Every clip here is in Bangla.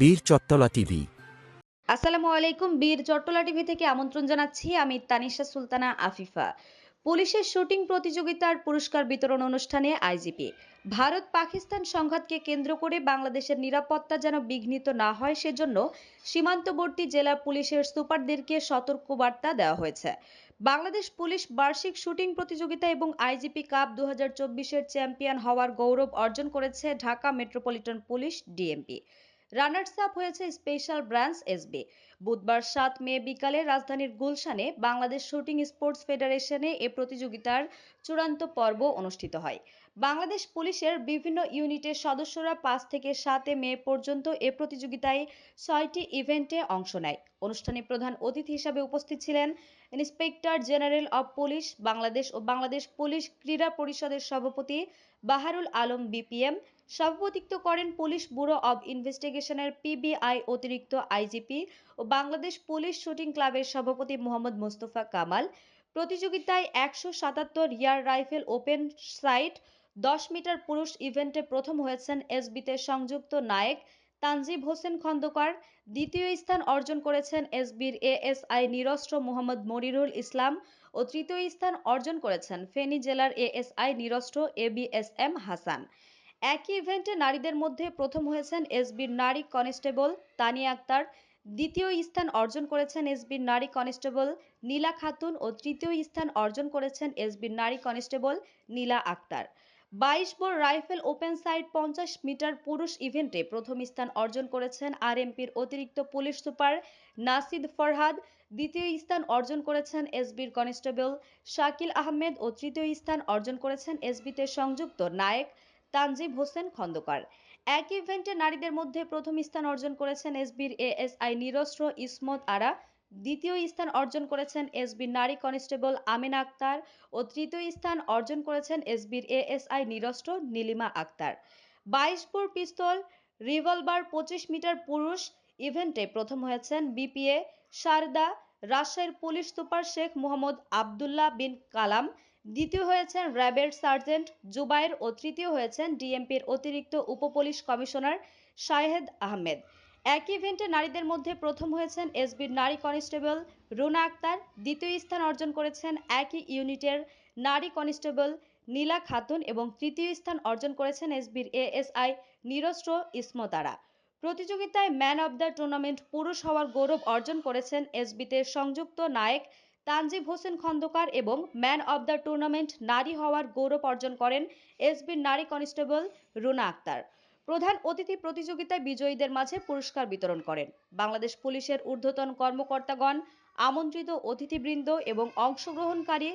বীর চত্তলা টিভি। আসসালামু আলাইকুম, বীর চট্টলা টিভি থেকে আমন্ত্রণ জানাচ্ছি আমি তানিশা সুলতানা আফিফা। পুলিশের শুটিং প্রতিযোগিতার পুরস্কার বিতরণ অনুষ্ঠানে আইজিপি। ভারত পাকিস্তান সংঘাতকে কেন্দ্র করে বাংলাদেশের নিরাপত্তা যেন বিঘ্নিত না হয় সেজন্য সীমান্তবর্তী জেলার পুলিশের সুপারদেরকে সতর্কবার্তা দেওয়া হয়েছে। বাংলাদেশ পুলিশ বার্ষিক শুটিং প্রতিযোগিতা এবং আইজিপি কাপ দু হাজার চব্বিশের চ্যাম্পিয়ন হওয়ার গৌরব অর্জন করেছে Dhaka metropolitan police DMP. Runners up হয়েছে স্পেশাল ব্রাঞ্চ এসবি বুধবার সাত মে বিকালে রাজধানীর গুলশানে বাংলাদেশ শুটিং স্পোর্টস ফেডারেশনে এ প্রতিযোগিতার চূড়ান্ত পর্ব অনুষ্ঠিত হয়। বাংলাদেশ পুলিশের বিভিন্ন ইউনিটের সদস্যরা পাঁচ থেকে সাতে মে পর্যন্ত এ প্রতিযোগিতায় ছয়টি ইভেন্টে অংশ নেয়। অনুষ্ঠানে প্রধান অতিথি হিসাবে উপস্থিত ছিলেন inspector general of police Bangladesh O Bangladesh police ক্রীড়া পরিষদের সভাপতি বাহারুল আলম বিপিএম সভাপতিত্ব করেন পুলিশ ব্যুরো অব ইনভেস্টিগেশনের পিবিআই অতিরিক্ত আইজিপি ও বাংলাদেশ পুলিশ শুটিং ক্লাবের সভাপতি মোহাম্মদ মোস্তফা কামাল। প্রতিযোগিতায় একশো সাতাত্তর ইয়ার রাইফেল ওপেন সাইট, দশ মিটার পুরুষ ইভেন্টে প্রথম হয়েছেন এসবিতে সংযুক্ত নায়েক তানজিব হোসেন খন্দকার দ্বিতীয় স্থান অর্জন করেছেন এসবির এএসআই নিরস্ত্র মোহাম্মদ মনিরুল ইসলাম ও তৃতীয় স্থান অর্জন করেছেন ফেনী জেলার এএসআই নিরস্ত্র এবিএসএম হাসান। একই ইভেন্টে নারীদের মধ্যে প্রথম হয়েছেন এসবির নারী কনস্টেবল তানিয়া আক্তার, দ্বিতীয় স্থান অর্জন করেছেন এসবির নারী কনস্টেবল নীলা খাতুন ও তৃতীয় স্থান অর্জন করেছেন এসবির নারী কনস্টেবল নীলা আক্তার। বাইশ বোর রাইফেল ওপেন সাইড পঞ্চাশ মিটার পুরুষ ইভেন্টে প্রথম স্থান অর্জন করেছেন আরএমপির অতিরিক্ত পুলিশ সুপার নাসিদ ফরহাদ, দ্বিতীয় স্থান অর্জন করেছেন এসবির কনস্টেবল শাকিল আহমেদ ও তৃতীয় স্থান অর্জন করেছেন এসবিতে সংযুক্ত নায়েক তানজিব হোসেন খন্দকার। এক ইভেন্টে নারীদের মধ্যে প্রথম স্থান অর্জন করেছেন এসবির এএসআই নিরস্ত্র ইসমত আরা দ্বিতীয় স্থান অর্জন করেছেন এসবির নারী কনস্টেবল আমিনা আক্তার ও তৃতীয় স্থান অর্জন করেছেন এসবির এএসআই নিরস্ত্র নীলিমা আক্তার। বাইশ বোর পিস্তল, রিভলভার পঁচিশ মিটার পুরুষ ইভেন্টে প্রথম হয়েছেন বিপিএ শারদা রাজশাহীর পুলিশ সুপার শেখ মোহাম্মদ আবদুল্লাহ বিন কালাম, দ্বিতীয় হয়েছেন র্যাবের সার্জেন্ট জুবায়ের ও তৃতীয় হয়েছেন ডিএমপির অতিরিক্ত উপপুলিশ কমিশনার শাহেদ আহমেদ। এক ইভেন্টে নারীদের মধ্যে প্রথম হয়েছেন এসবির নারী কনস্টেবল রুনা আক্তার, দ্বিতীয় স্থান অর্জন করেছেন একই ইউনিটের নারী কনস্টেবল নীলা খাতুন এবং তৃতীয় স্থান অর্জন করেছেন এসবির এএসআই নিরস্ত্র ইসমতারা। প্রতিযোগিতায় ম্যান অব দ্য টুর্নামেন্ট পুরুষ হওয়ার গৌরব অর্জন করেছেন এসবিতে সংযুক্ত নায়েক তানজিব হোসেন খন্দকার এবং ম্যান অব দ্য টুর্নামেন্ট নারী হওয়ার গৌরব অর্জন করেন এসবির নারী কনস্টেবল রুনা আক্তার। প্রধান অতিথি প্রতিযোগিতায় বিজয়ীদের মাঝে পুরস্কার বিতরণ করেন। বাংলাদেশ পুলিশের ঊর্ধ্বতন কর্মকর্তাগণ, আমন্ত্রিত অতিথিবৃন্দ এবং অংশগ্রহণকারী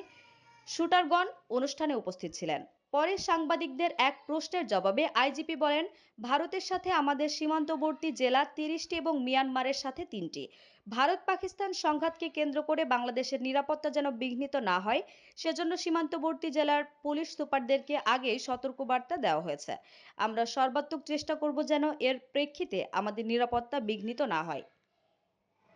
শুটারগণ অনুষ্ঠানে উপস্থিত ছিলেন। পরে সাংবাদিকদের এক প্রশ্নের জবাবে আইজিপি বলেন, ভারতের সাথে আমাদের সীমান্তবর্তী জেলা তিরিশটি এবং মিয়ানমারের সাথে তিনটি। ভারত পাকিস্তান সংঘাতকে কেন্দ্র করে বাংলাদেশের নিরাপত্তা যেন বিঘ্নিত না হয়, সেজন্য সীমান্তবর্তী জেলার পুলিশ সুপারদেরকে আগেই সতর্কবার্তা দেওয়া হয়েছে। আমরা সর্বাত্মক চেষ্টা করব যেন এর প্রেক্ষিতে আমাদের নিরাপত্তা বিঘ্নিত না হয়।